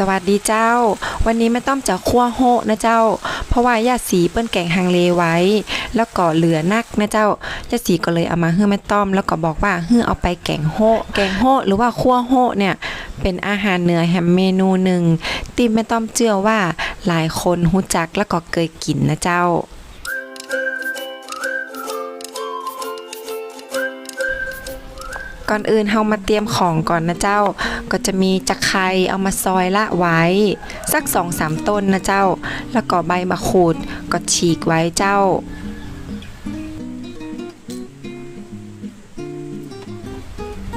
สวัสดีเจ้า วันนี้ไม่ต้องจะคั่วโฮะนะเจ้า เพราะว่ายาสีเปิ้นแกงฮังเลไว้ แล้วก็เหลือนักนะเจ้ายาสีก็เลยเอามาให้แม่ต้อม แล้วก็บอกว่าให้เอาไปแกงโฮะแกงโฮะหรือว่าคั่วโฮะเนี่ยเป็นอาหารเหนือแฮมเมนูหนึ่งที่แม่ต้อมเชื่อว่าหลายคนรู้จักแล้วก็เคยกินนะเจ้าก่อนอื่นเฮามาเตรียมของก่อนนะเจ้า ก็จะมีจักไคร้เอามาซอยละไว้ สักสองสามต้นนะเจ้า แล้วก็ใบมะขูดก็ฉีกไว้เจ้า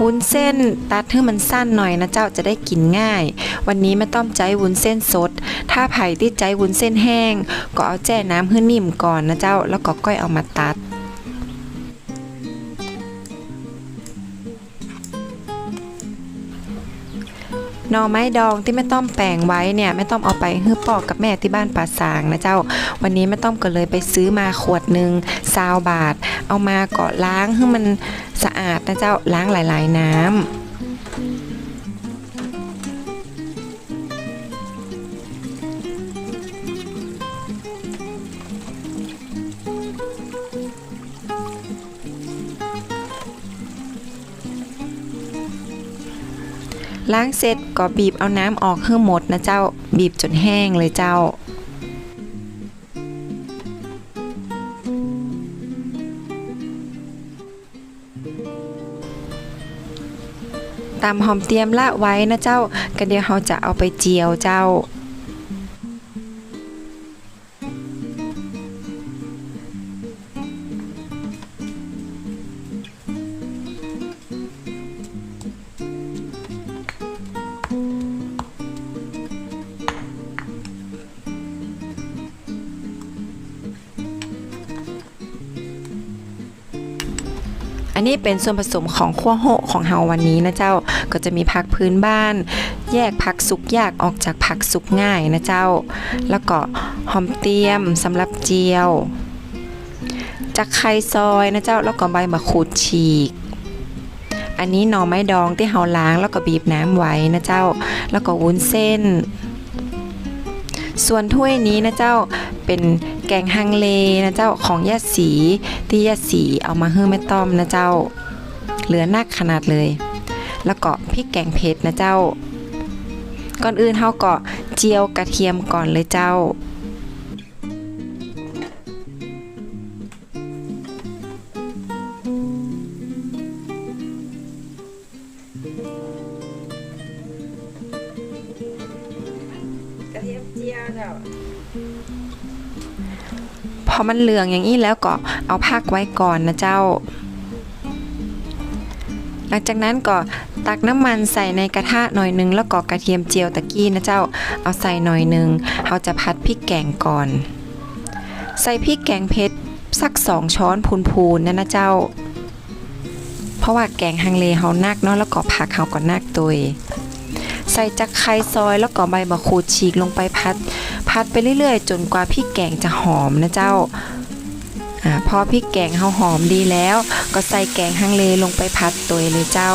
วุ้นเส้นตัดให้มันสั้นหน่อยนะเจ้าจะได้กินง่าย วันนี้ไม่ต้องใจวุ้นเส้นสด ถ้าไผ่ที่ใจวุ้นเส้นแห้ง ก็เอาแจ้น้ำให้นิ่มก่อนนะเจ้า แล้วก็ก้อยเอามาตัด หน่อไม้ดองที่ไม่ต้องแปลงไว้เนี่ยไม่ต้องเอาไปฮื้อปอกกับแม่ที่บ้านป่าสางนะเจ้า วันนี้ไม่ต้องก็เลยไปซื้อมาขวดหนึ่งซาวบาท เอามาเกาะล้างให้มันสะอาดนะเจ้าล้างหลาย ๆ น้ำ ล้างเสร็จก็บีบเอาน้ำออกให้หมดนะเจ้า บีบจนแห้งเลยเจ้าตามหอมเตรียมละไว้นะเจ้ากันเดี๋ยวเราจะเอาไปเจียวเจ้า อันนี้เป็นส่วนผสมของขั้วโหของเฮาวันนี้นะเจ้าก็จะมีผักพื้นบ้าน แยกผักสุกยากออกจากผักสุกง่ายนะเจ้า แล้วก็หอมเตียมสำหรับเจียวจักไคร้ซอยนะเจ้าแล้วก็ใบมะขูดฉีกอันนี้หน่อไม้ดองที่เฮาล้างแล้วก็บีบน้ำไว้นะเจ้า แล้วก็วุ้นเส้น ส่วนถ้วยนี้นะเจ้าเป็นแกงฮังเลนะเจ้าของยาสีที่ยาสีเอามาให้แม่ต้อมนะเจ้า เหลือนักขนาดเลย แล้วก็พริกแกงเผ็ดนะเจ้า ก่อนอื่นเฮาก็เจียวกระเทียมก่อนเลยเจ้า เจียวเจ้าพอมันเหลืองอย่างนี้แล้วก็เอาพักไว้ก่อนนะเจ้า หลังจากนั้นก็ตักน้ำมันใส่ในกระทะหน่อยหนึงแล้วก็กระเทียมเจียวตะกี้นะเจ้า เอาใส่หน่อยหนึงเราจะพัดพริกแกงก่อน ใส่พริกแกงเผ็ดสักสองช้อนพูนๆนะนะเจ้า เพราะว่าแกงฮังเลเฮานักเนาะแล้วก็ผักเฮาก็นักตัวย ใส่จักไครซอยแล้วก็ใบมะขูดฉีกลงไปพัด พัดไปเรื่อยๆ จนกว่าพริกแกงจะหอมนะเจ้าอพอพริกแกงเขาหอมดีแล้ว ก็ใส่แกงฮังเลลงไปพัดตัวเลยเจ้า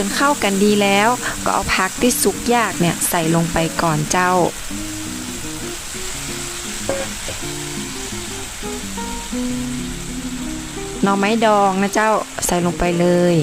จนเข้ากันดีแล้ว ก็เอาผักที่สุกยากเนี่ยใส่ลงไปก่อนเจ้า หน่อไม้ดองนะเจ้าใส่ลงไปเลย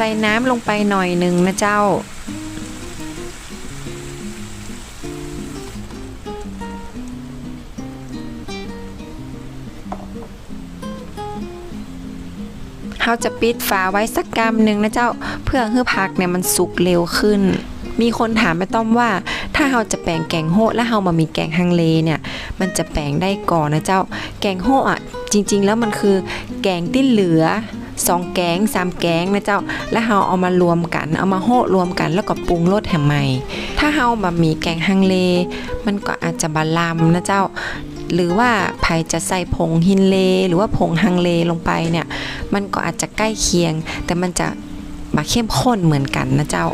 ส่น้ำลงไปหน่อยหนึ่งนะเจ้า เราจะปิดฝาไว้สักกำหนึ่งนะเจ้า เพื่อให้ผักเนี่ยมันสุกเร็วขึ้น มีคนถามแม่ต้อมว่า ถ้าเราจะแปลงแกงโฮะแล้วเรามามีแกงฮังเลเนี่ย มันจะแปลงได้ก่อนนะเจ้า แกงโฮะอะจริง ๆ แล้วมันคือแกงที่เหลือ สองแกงสามแกงนะเจ้า แล้วเราเอามารวมกัน เอามาโฮะรวมกันแล้วก็ปรุงรสแหมใหม่ ถ้าเรามามีแกงฮังเล มันก็อาจจะบาลำนะเจ้าหรือว่าไผจะใส่ผงฮินเล หรือว่าผงฮังเลลงไปเนี่ย มันก็อาจจะใกล้เคียง แต่มันจะมาเข้มข้นเหมือนกันนะเจ้า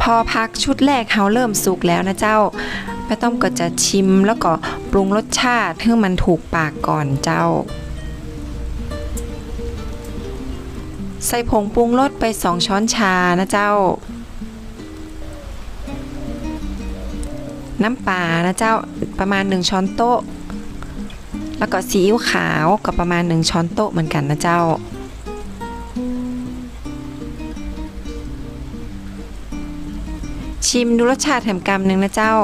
พอพักชุดแรกเฮาเริ่มสุกแล้วนะเจ้าป้าต้อมก็จะชิมแล้วก็ปรุงรสชาติให้มันถูกปากก่อนเจ้า ใส่ผงปรุงรสไป 2 ช้อนชานะเจ้า น้ำปลานะเจ้าประมาณ 1 ช้อนโต๊ะ แล้วก็ซีอิ๊วขาวก็ประมาณ 1 ช้อนโต๊ะเหมือนกันนะเจ้า ชิมดูรสชาติแถมกำหนึ่งนะเจ้า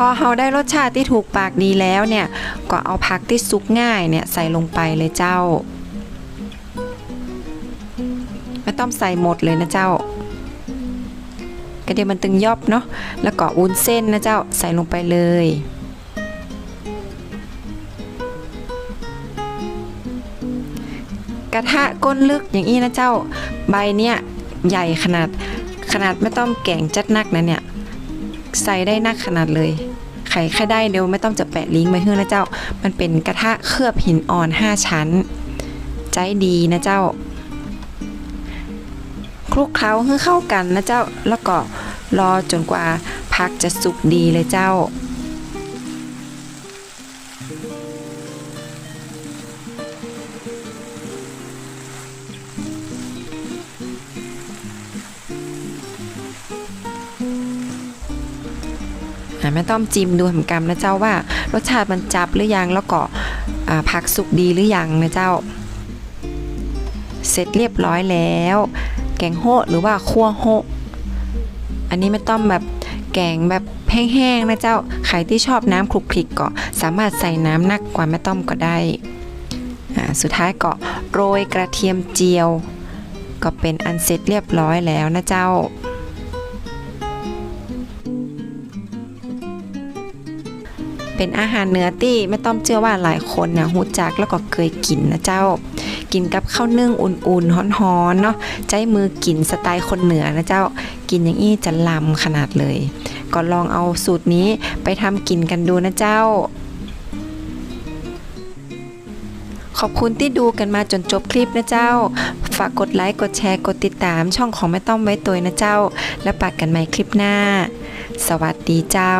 พอเราได้รสชาติที่ถูกปากดีแล้วเนี่ย ก็เอาผักที่สุกง่ายเนี่ยใส่ลงไปเลยเจ้า ไม่ต้องใส่หมดเลยนะเจ้า กระเดียวมันตึงยอบเนาะ แล้วก็วุ้นเส้นนะเจ้าใส่ลงไปเลยกระทะก้นลึกอย่างนี้นะเจ้า ใบเนี่ยใหญ่ขนาดขนาดไม่ต้องแกงจัดนักนะเนี่ย ใส่ได้นักขนาดเลย ใครแค่ได้เดี๋ยวไม่ต้องจะแปะลิงก์ไว้เพื่อนะเจ้า มันเป็นกระทะเคลือบหินอ่อน 5 ชั้น ใจดีนะเจ้าคลุกเคล้าให้เข้ากันนะเจ้าแล้วก็รอจนกว่าผักจะสุกดีเลยเจ้า แม่ต้อมจิ้มดูหมือนกันนะเจ้าว่ารสชาติมันจับหรือยังแล้วก็ผักสุกดีหรือยังนะเจ้า เสร็จเรียบร้อยแล้ว แกงโฮหรือว่าคั่วโฮอันนี้ไม่ต้องแบบแกงแบบแห้งๆนะเจ้าใครที่ชอบน้ำคลุกคลิกก็สามารถใส่น้ำนักกว่าแม่ต้อมก็ได้สุดท้ายก็โรยกระเทียมเจียว ก็เป็นอันเสร็จเรียบร้อยแล้วนะเจ้า เป็นอาหารเนื้อตี้ไม่ต้องเชื่อว่าหลายคนนะหูจักแล้วก็เคยกินนะเจ้า กินกับข้าวนึ่งอุ่นๆฮ้อนๆเนาะใจมือกินสไตล์คนเหนือนะเจ้า กินอย่างอี้จะลำขนาดเลย ก็ลองเอาสูตรนี้ไปทำกินกันดูนะเจ้าขอบคุณที่ดูกันมาจนจบคลิปนะเจ้า ฝากกดไลค์ กดแชร์ กดติดตามช่องของแม่ต้อมไว้ตัวนะเจ้า แล้วปากกันใหม่คลิปหน้า สวัสดีเจ้า